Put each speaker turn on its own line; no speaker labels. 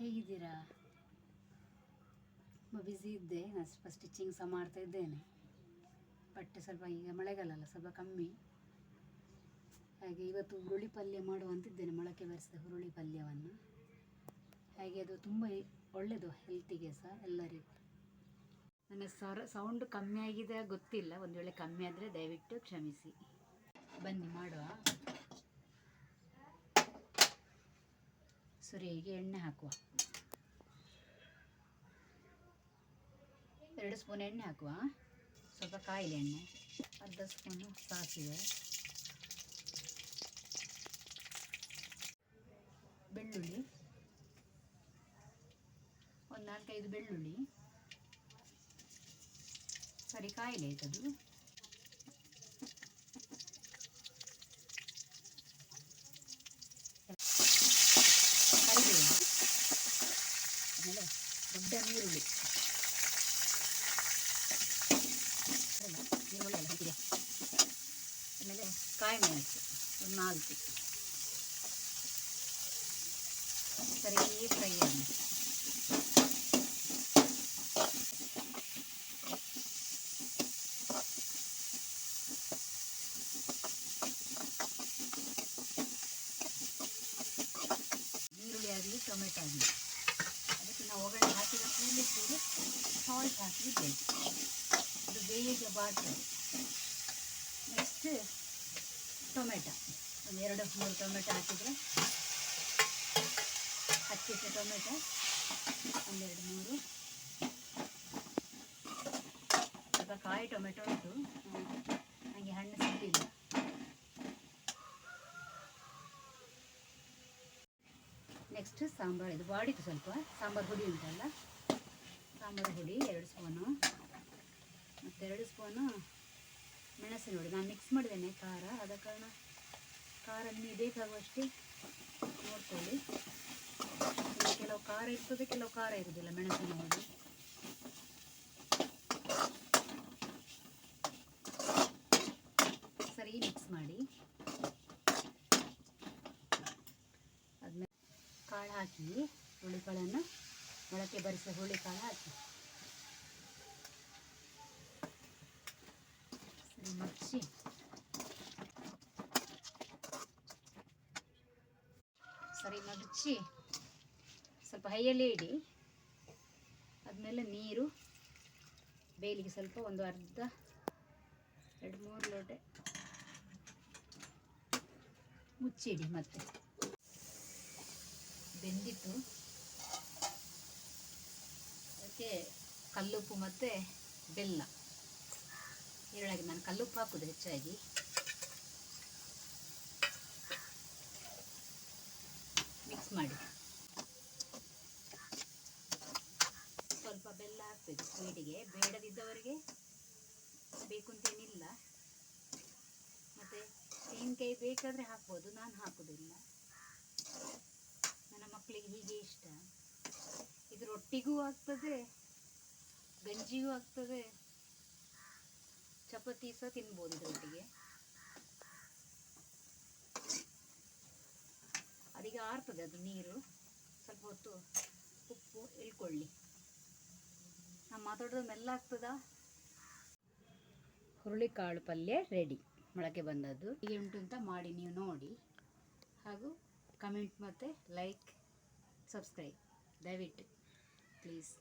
ಹೇಗಿದ್ದೀರಾ? ತುಂಬ ಬ್ಯುಸಿ ಇದ್ದೆ. ನಾನು ಸ್ವಲ್ಪ ಸ್ಟಿಚಿಂಗ್ ಸಹ ಮಾಡ್ತಾ ಇದ್ದೇನೆ. ಬಟ್ಟೆ ಸ್ವಲ್ಪ ಈಗ ಮಳೆಗಾಲ ಅಲ್ಲ ಸ್ವಲ್ಪ ಕಮ್ಮಿ. ಹಾಗೆ ಇವತ್ತು ಹುರುಳಿ ಪಲ್ಯ ಮಾಡುವಂತಿದ್ದೇನೆ ಮೊಳಕೆ ಬರೆಸಿದ ಹುರುಳಿ ಪಲ್ಯವನ್ನು. ಹಾಗೆ ಅದು ತುಂಬ ಒಳ್ಳೆಯದು ಹೆಲ್ತಿಗೆ ಸಹ ಎಲ್ಲರಿಗೂ. ನನ್ನ ಸರ ಸೌಂಡ್ ಕಮ್ಮಿ ಆಗಿದೆ, ಗೊತ್ತಿಲ್ಲ. ಒಂದು ವೇಳೆ ಕಮ್ಮಿ ಆದರೆ ದಯವಿಟ್ಟು ಕ್ಷಮಿಸಿ. ಬನ್ನಿ, ಮಾಡುವ. ಸುರಿಗೆ ಎಣ್ಣೆ ಹಾಕುವ. ಎರಡು ಸ್ಪೂನ್ ಎಣ್ಣೆ ಹಾಕುವ. ಸ್ವಲ್ಪ ಕಾಯಿಲೆ ಎಣ್ಣೆ. ಅರ್ಧ ಸ್ಪೂನು ಸಾಸಿವೆ ಬೆಳ್ಳುಳ್ಳಿ. ಒಂದು ನಾಲ್ಕೈದು ಬೆಳ್ಳುಳ್ಳಿ. ಸರಿ ಕಾಯಿಲೆ ಆಯ್ತದು. ದೊಡ್ಡ ನೀರುಳ್ಳಿ ಅಲ್ಲ, ನೀರುಳ್ಳಿ ಅಲ್ಲ ಹೀಗೆ ಆಮೇಲೆ ಕಾಯಿ ಮೆಣಸು ಒಂದು ನಾಲ್ಕು ಸರಿ ಫ್ರೈ ಆಗಿ ಈರುಳ್ಳಿ ಆಗಲಿ ಟೊಮೆಟೊ ಆಗಲಿ ನಾವು ಒಗ್ಗರಣೆ ಹಾಕಿದ ಕೂಡಲೇ ಕೂಡ ಸಾಲ್ಟ್ ಹಾಕಿದ್ದೇವೆ ಅದು ಬೇಗ ಬಾಡ್ತದೆ ನೆಕ್ಸ್ಟ್ ಟೊಮೆಟೊ ಒಂದು ಎರಡು ಮೂರು. ಟೊಮೆಟೊ ಹಾಕಿದರೆ ಹತ್ತಿಟ್ಟು ಟೊಮೆಟೊ ಒಂದೆರಡು ಮೂರು ಸ್ವಲ್ಪ ಕಾಯಿ ಟೊಮೆಟೊ ಉಂಟು. ನನಗೆ ಹಣ್ಣು ಸಿಗಲಿಲ್ಲ. ನೆಕ್ಸ್ಟ್ ಸಾಂಬಾರು, ಇದು ಬಾಡಿತು ಸ್ವಲ್ಪ, ಸಾಂಬಾರು ಹುಡಿ ಉಂಟಲ್ಲ? ಸಾಂಬಾರು ಹುಡಿ, ಎರಡು ಸ್ಪೂನು ಮತ್ತು ಎರಡು ಸ್ಪೂನು ಮೆಣಸಿನ ಹುಡಿ ನಾನು ಮಿಕ್ಸ್ ಮಾಡಿದ್ದೇನೆ ಖಾರ, ಆದ ಕಾರಣ ಖಾರ ನೀವು ಬೇಕಾಗುವಷ್ಟೇ ನೋಡ್ಕೊಳ್ಳಿ. ಕೆಲವು ಖಾರ ಇರ್ತದೆ, ಕೆಲವು ಖಾರ ಇರೋದಿಲ್ಲ ಮೆಣಸಿನ ಹುಡಿ ಸರಿ ಮಿಕ್ಸ್ ಮಾಡಿ ಆದ್ಮೇಲೆ ಕಾಳು ಹಾಕಿ ಹುಳಿಕಾಳನ್ನು ಮೊಳಕೆ ಬರಿಸಿದ ಹುಳಿಕಾಳು ಹಾಕಿ. ಮಚ್ಚಿ ಸರಿ ಮಡಚಿ ಸ್ವಲ್ಪ ಹೈಯಲ್ಲಿ ಇಡಿ. ಆದಮೇಲೆ ನೀರು ಬೇಲಿಗೆ ಸ್ವಲ್ಪ ಒಂದು ಅರ್ಧ, ಎರಡು ಮೂರು ಲೋಟೆ ಮುಚ್ಚಿಡಿ ಮತ್ತೆ. ಬೆಂದಿತ್ತು. ಅದಕ್ಕೆ ಕಲ್ಲುಪ್ಪು ಮತ್ತು ಬೆಲ್ಲ. ಇದರೊಳಗೆ ನಾನು ಕಲ್ಲುಪ್ಪು ಹಾಕೋದು ಹೆಚ್ಚಾಗಿ. ಮಿಕ್ಸ್ ಮಾಡಿ. ಸ್ವಲ್ಪ ಬೆಲ್ಲ ಹಾಕ್ಬೇಕು ಸ್ವೀಟಿಗೆ ಬೇಡದಿದ್ದವರಿಗೆ ಬೇಕು ಅಂತೇನಿಲ್ಲ ಮತ್ತು ತೆಂಗಿನಕಾಯಿ ಬೇಕಾದರೆ ಹಾಕ್ಬೋದು, ನಾನು ಹಾಕೋದಿಲ್ಲ. ಮಕ್ಕಳಿಗೆ ಹೀಗೆ ಇಷ್ಟ. ಇದು ರೊಟ್ಟಿಗೂ ಆಗ್ತದೆ, ಗಂಜಿಗೂ ಆಗ್ತದೆ, ಚಪಾತಿ ಸಹ ತಿನ್ಬೋದು ಇದರೊಟ್ಟಿಗೆ ಅದೀಗ ಆರ್ತದೆ ಅದು ನೀರು, ಸ್ವಲ್ಪ ಹೊತ್ತು ಉಪ್ಪು ಇಳ್ಕೊಳ್ಳಿ ನಾನು ಮಾತಾಡೋದು ಮೆಲ್ಲ ಆಗ್ತದಾ? ಹುರುಳಿಕಾಳು ಪಲ್ಯ ರೆಡಿ ಮೊಳಕೆ ಬಂದದ್ದು. ಹೀಗೆ ಉಂಟು ಅಂತ ಮಾಡಿ ನೀವು ನೋಡಿ. ಹಾಗೂ ಕಮೆಂಟ್ ಮತ್ತು ಲೈಕ್ ಸಬ್ಸ್ಕ್ರೈಬ್ ದಯವಿಟ್ಟು ಪ್ಲೀಸ್